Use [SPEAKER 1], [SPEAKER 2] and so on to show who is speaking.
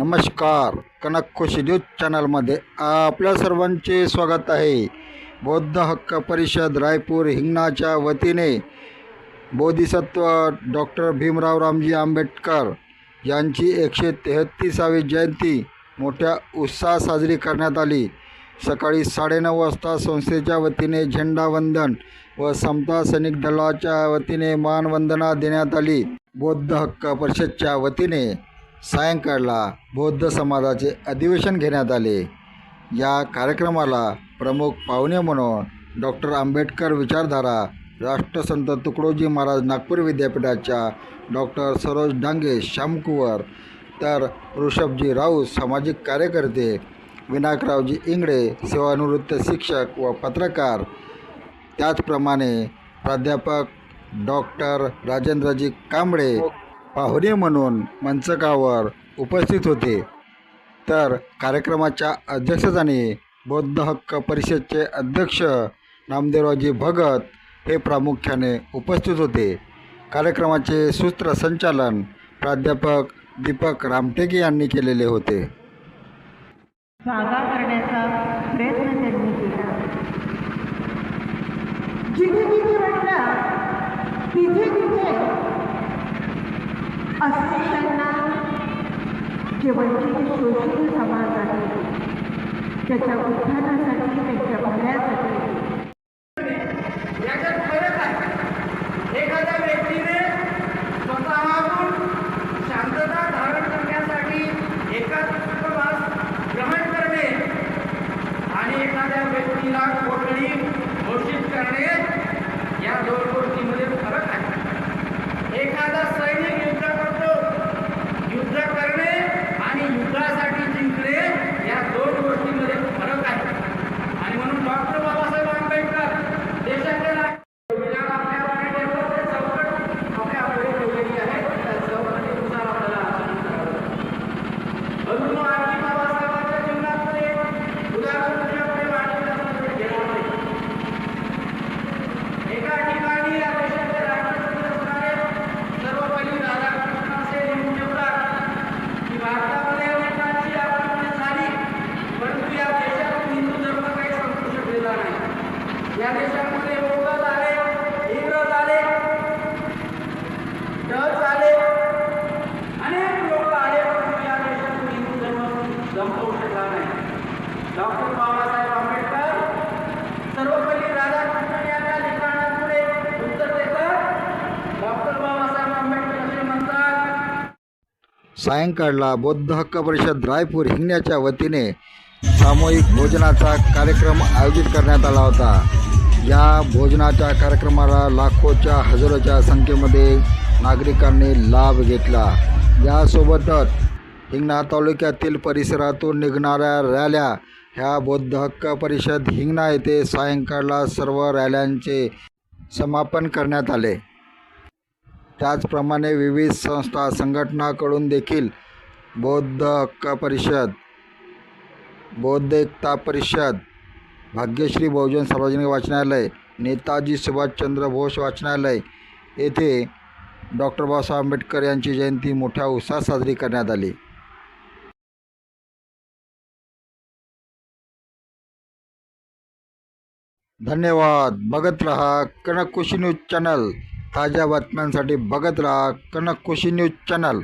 [SPEAKER 1] नमस्कार कनक खुशी न्यूज चॅनलमध्ये आपल्या सर्वांचे स्वागत आहे बौद्ध हक्क परिषद रायपूर हिंगणाच्या वतीने बोधिसत्व डॉक्टर भीमराव रामजी आंबेडकर यांची एकशे तेहत्तीसावी जयंती मोठ्या उत्साहात साजरी करण्यात आली सकाळी साडेनऊ वाजता संस्थेच्या वतीने झेंडावंदन व समता सैनिक दलाच्या वतीने मानवंदना देण्यात आली बौद्ध हक्क परिषदच्या वतीने सायंकाळला बौद्ध समाजाचे अधिवेशन घेण्यात आले या कार्यक्रमाला प्रमुख पाहुणे म्हणून डॉक्टर आंबेडकर विचारधारा राष्ट्रसंत तुकडोजी महाराज नागपूर विद्यापीठाच्या डॉक्टर सरोज डांगे श्यामकुवर तर ऋषभजी राऊत सामाजिक कार्यकर्ते विनायकरावजी इंगडे सेवानिवृत्त शिक्षक व पत्रकार त्याचप्रमाणे प्राध्यापक डॉक्टर राजेंद्रजी कांबळे पाहुणे म्हणून मंचकावर उपस्थित होते तर कार्यक्रमाच्या अध्यक्षस्थानी बौद्ध हक्क परिषदचे अध्यक्ष नामदेवराजी भगत हे प्रामुख्याने उपस्थित होते कार्यक्रमाचे सूत्रसंचालन प्राध्यापक दीपक रामटेके यांनी केलेले होते
[SPEAKER 2] प्रयत्न त्यांनी अस्पृश्यांना जे शोषित समाज आहे त्याच्या उत्थानासाठी त्यांच्या भल्यासाठी डॉक्टर बाबासाहेब आंबेडकर उत्तर
[SPEAKER 1] डॉक्टर बाबासाहेब
[SPEAKER 2] आंबेडकर
[SPEAKER 1] सायंकाळला बौद्ध हक्क परिषद रायपूर हिंगण्याच्या वतीने सामूहिक भोजनाचा कार्यक्रम आयोजित करण्यात आला होता या भोजनाच्या कार्यक्रमाला लाखोच्या हजारोच्या संख्येमध्ये नागरिकांनी लाभ घेतला यासोबतच हिंगणा तालुक्यातील परिसरातून निघणाऱ्या रॅल्या ह्या बौद्ध हक्क परिषद हिंगणा येथे सायंकाळला सर्व रॅल्यांचे समापन करण्यात आले त्याचप्रमाणे विविध संस्था संघटनाकडून देखील बौद्ध हक्क परिषद बौद्ध एकता परिषद भाग्यश्री बहुजन सार्वजनिक वाचनालय नेताजी सुभाषचंद्र बोस वाचनालय येथे डॉक्टर बाबासाहेब आंबेडकर यांची जयंती मोठ्या उत्साहात साजरी करण्यात आली धन्यवाद बघत राहा कनक कुशी न्यूज चॅनल ताज्या बातम्यांसाठी बघत राहा कनक कुशी न्यूज चॅनल